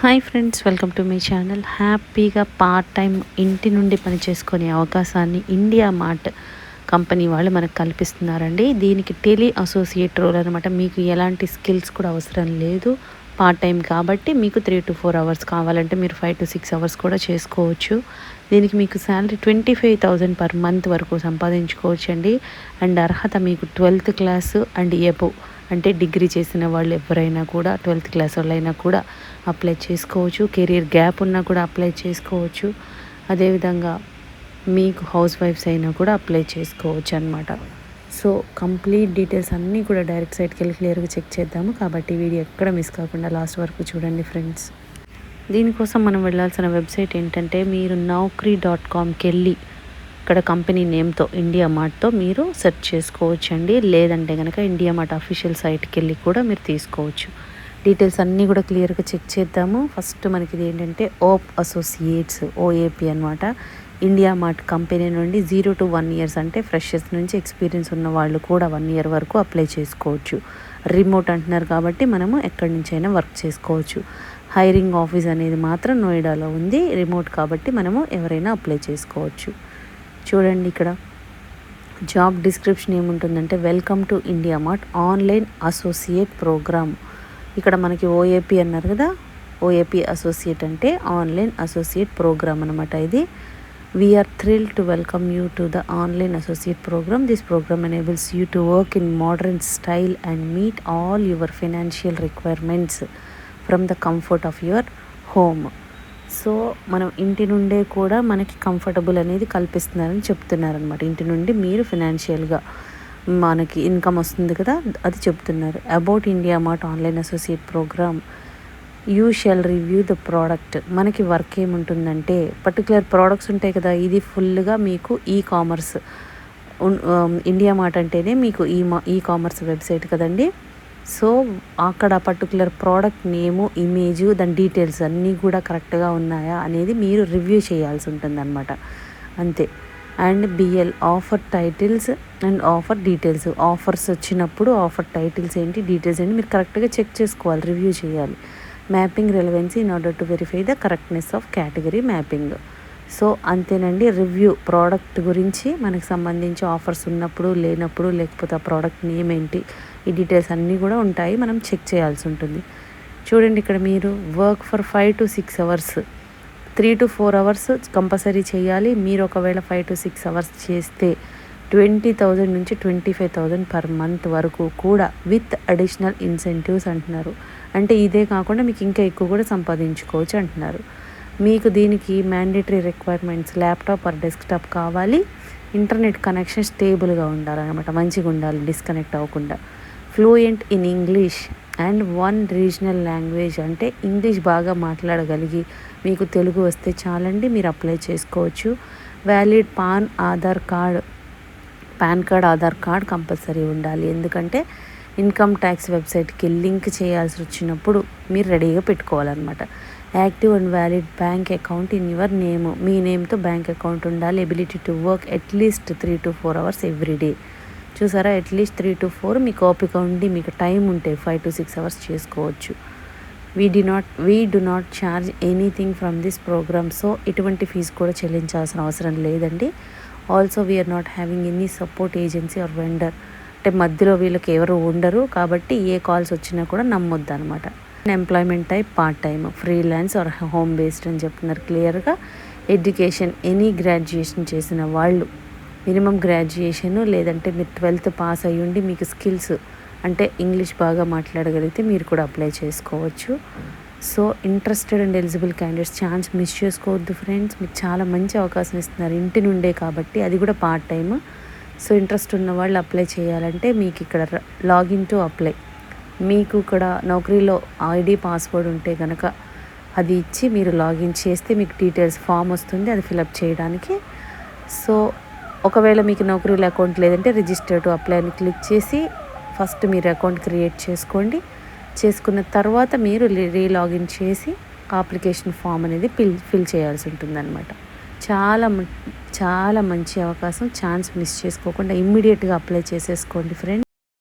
Hi friends welcome to మీ channel హ్యాపీగా part time ఇంటి నుండి పని చేసుకునే అవకాశాన్ని ఇండియా మార్ట్ కంపెనీ వాళ్ళు మనకు కల్పిస్తున్నారండి. దీనికి టెలి అసోసియేట్ రోల్ అనమాట మీకు ఎలాంటి స్కిల్స్ కూడా అవసరం లేదు. పార్ట్ టైం కాబట్టి మీకు త్రీ టు ఫోర్ అవర్స్ కావాలంటే మీరు ఫైవ్ టు సిక్స్ అవర్స్ కూడా చేసుకోవచ్చు. దీనికి మీకు salary twenty five thousand per month వరకు సంపాదించుకోవచ్చు అండి అండ్ అర్హత మీకు ట్వెల్త్ క్లాసు అండ్ ఎబో అంటే డిగ్రీ చేసిన వాళ్ళు ఎవరైనా కూడా ట్వెల్త్ క్లాస్ వాళ్ళైనా కూడా అప్లై చేసుకోవచ్చు. కెరీర్ గ్యాప్ ఉన్నా కూడా అప్లై చేసుకోవచ్చు. అదేవిధంగా మీకు హౌస్ వైఫ్స్ అయినా కూడా అప్లై చేసుకోవచ్చు అనమాట సో కంప్లీట్ డీటెయిల్స్ అన్నీ కూడా డైరెక్ట్ సైట్కి వెళ్ళి క్లియర్గా చెక్ చేద్దాము. కాబట్టి వీడియో ఎక్కడ మిస్ కాకుండా లాస్ట్ వరకు చూడండి ఫ్రెండ్స్. దీనికోసం మనం వెళ్ళాల్సిన వెబ్సైట్ ఏంటంటే మీరు నౌక్రీ డాట్ కామ్కి వెళ్ళి ఇక్కడ కంపెనీ నేమ్తో ఇండియా మార్ట్తో మీరు సెర్చ్ చేసుకోవచ్చు అండి లేదంటే కనుక ఇండియా మార్ట్ అఫీషియల్ సైట్కి వెళ్ళి కూడా మీరు తీసుకోవచ్చు. డీటెయిల్స్ అన్నీ కూడా క్లియర్గా చెక్ చేద్దాము. ఫస్ట్ మనకి ఇది ఏంటంటే ఓప్ అసోసియేట్స్ ఓఏపి అనమాట ఇండియా మార్ట్ కంపెనీ నుండి జీరో టు వన్ ఇయర్స్ అంటే ఫ్రెషర్స్ నుంచి ఎక్స్పీరియన్స్ ఉన్న వాళ్ళు కూడా వన్ ఇయర్ వరకు అప్లై చేసుకోవచ్చు. రిమోట్ అంటున్నారు కాబట్టి మనము ఎక్కడి నుంచైనా వర్క్ చేసుకోవచ్చు. హైరింగ్ ఆఫీస్ అనేది మాత్రం నోయిడాలో ఉంది. రిమోట్ కాబట్టి మనము ఎవరైనా అప్లై చేసుకోవచ్చు. చూడండి ఇక్కడ. జాబ్ డిస్క్రిప్షన్ ఏముంటుందంటే welcome to India Mart online associate programme. ఇక్కడ మనకి ఓఏపీ అన్నారు కదా ఓఏపీ అసోసియేట్ అంటే ఆన్లైన్ అసోసియేట్ ప్రోగ్రామ్ అనమాట ఇది. We are thrill to welcome you to the online associate programme. This programme enables you to work in modern style and meet all your financial requirements from the comfort of your home so మనం ఇంటి నుండే కూడా మనకి comfortable అనేది కల్పిస్తున్నారని చెప్తున్నారనమాట ఇంటి నుండి మీరు ఫినాన్షియల్గా మనకి ఇన్కమ్ వస్తుంది కదా అది చెప్తున్నారు. About India Mart online associate programme you shall review the product మనకి వర్క్ ఏముంటుందంటే పర్టికులర్ ప్రోడక్ట్స్ ఉంటాయి కదా ఇది ఫుల్గా మీకు ఈ కామర్స్ ఇండియా మార్ట్ అంటేనే మీకు ఈ మా ఈ కామర్స్ వెబ్సైట్ కదండి. సో అక్కడ పర్టికులర్ ప్రోడక్ట్ నేము ఇమేజ్ దాని డీటెయిల్స్ అన్నీ కూడా కరెక్ట్గా ఉన్నాయా అనేది మీరు రివ్యూ చేయాల్సి ఉంటుంది అనమాట అంతే and BL offer titles and offer details offers వచ్చినప్పుడు ఆఫర్ టైటిల్స్ ఏంటి డీటెయిల్స్ ఏంటి మీరు కరెక్ట్గా చెక్ చేసుకోవాలి రివ్యూ చేయాలి. Mapping relevancy in order to verify the correctness of category mapping so అంతేనండి రివ్యూ. ప్రోడక్ట్ గురించి మనకు సంబంధించి ఆఫర్స్ ఉన్నప్పుడు లేనప్పుడు లేకపోతే ఆ ప్రోడక్ట్ నేమ్ ఏంటి ఈ డీటెయిల్స్ అన్నీ కూడా ఉంటాయి. మనం చెక్ చేయాల్సి ఉంటుంది. చూడండి ఇక్కడ మీరు work for five to six hours. Three to four hours compulsory చేయాలి. మీరు ఒకవేళ ఫైవ్ టు సిక్స్ అవర్స్ చేస్తే ట్వంటీ థౌజండ్ నుంచి twenty five thousand per month వరకు కూడా విత్ అడిషనల్ ఇన్సెంటివ్స్ అంటున్నారు. అంటే ఇదే కాకుండా మీకు ఇంకా ఎక్కువ కూడా సంపాదించుకోవచ్చు అంటున్నారు. మీకు దీనికి mandatory requirements laptop or desktop కావాలి. ఇంటర్నెట్ కనెక్షన్ స్టేబుల్గా ఉండాలన్నమాట. మంచిగా ఉండాలి డిస్కనెక్ట్ అవ్వకుండా. Fluent in English and one regional language అంటే ఇంగ్లీష్ బాగా మాట్లాడగలిగి మీకు తెలుగు వస్తే చాలండి మీరు అప్లై చేసుకోవచ్చు. Valid PAN Aadhaar card PAN card Aadhaar card compulsory ఉండాలి. ఎందుకంటే ఇన్కమ్ ట్యాక్స్ వెబ్సైట్కి లింక్ చేయాల్సి వచ్చినప్పుడు మీరు రెడీగా పెట్టుకోవాలన్నమాట. Active and valid bank account in your name. మీ నేమ్తో బ్యాంక్ అకౌంట్ ఉండాలి. Ability to work at least three to four hours every day. చూసారా? At least three to four మీకు ఓపిక ఉండి మీకు టైం ఉంటే ఫైవ్ టు సిక్స్ అవర్స్ చేసుకోవచ్చు. We do not we do not charge anything from this programme so ఎటువంటి fee కూడా చెల్లించాల్సిన అవసరం లేదండి. Also we are not having any support agency or vendor అంటే మధ్యలో వీళ్ళకి ఎవరు ఉండరు. కాబట్టి ఏ కాల్స్ వచ్చినా కూడా నమ్మొద్దు అనమాట employment type part time freelance or home based అని చెప్తున్నారు. క్లియర్గా ఎడ్యుకేషన్ ఎనీ గ్రాడ్యుయేషన్ చేసిన వాళ్ళు మినిమం గ్రాడ్యుయేషన్ లేదంటే మీరు ట్వెల్త్ పాస్ అయ్యి ఉండి మీకు స్కిల్స్ అంటే ఇంగ్లీష్ బాగా మాట్లాడగలిగితే మీరు కూడా అప్లై చేసుకోవచ్చు. So interested and eligible candidates chance miss చేసుకోవద్దు ఫ్రెండ్స్ మీకు చాలా మంచి అవకాశం ఇస్తున్నారు ఇంటి నుండే కాబట్టి అది కూడా పార్ట్ టైమ్ సో ఇంట్రెస్ట్ ఉన్న వాళ్ళు అప్లై చేయాలంటే మీకు ఇక్కడ లాగిన్ టు అప్లై మీకు ఇక్కడ నౌకరీలో ఐడి పాస్వర్డ్ ఉంటే కనుక అది ఇచ్చి మీరు లాగిన్ చేస్తే మీకు డీటెయిల్స్ ఫామ్ వస్తుంది అది ఫిలప్ చేయడానికి. సో ఒకవేళ మీకు నౌకరీలో అకౌంట్ లేదంటే రిజిస్టర్ టు అప్లై అని క్లిక్ చేసి ఫస్ట్ మీరు అకౌంట్ క్రియేట్ చేసుకోండి. చేసుకున్న తర్వాత మీరు రీలాగిన్ చేసి అప్లికేషన్ ఫామ్ అనేది ఫిల్ ఫిల్ చేయాల్సి ఉంటుందన్నమాట. చాలా చాలా మంచి అవకాశం. ఛాన్స్ మిస్ చేసుకోకుండా ఇమ్మీడియట్గా అప్లై చేసేసుకోండి ఫ్రెండ్.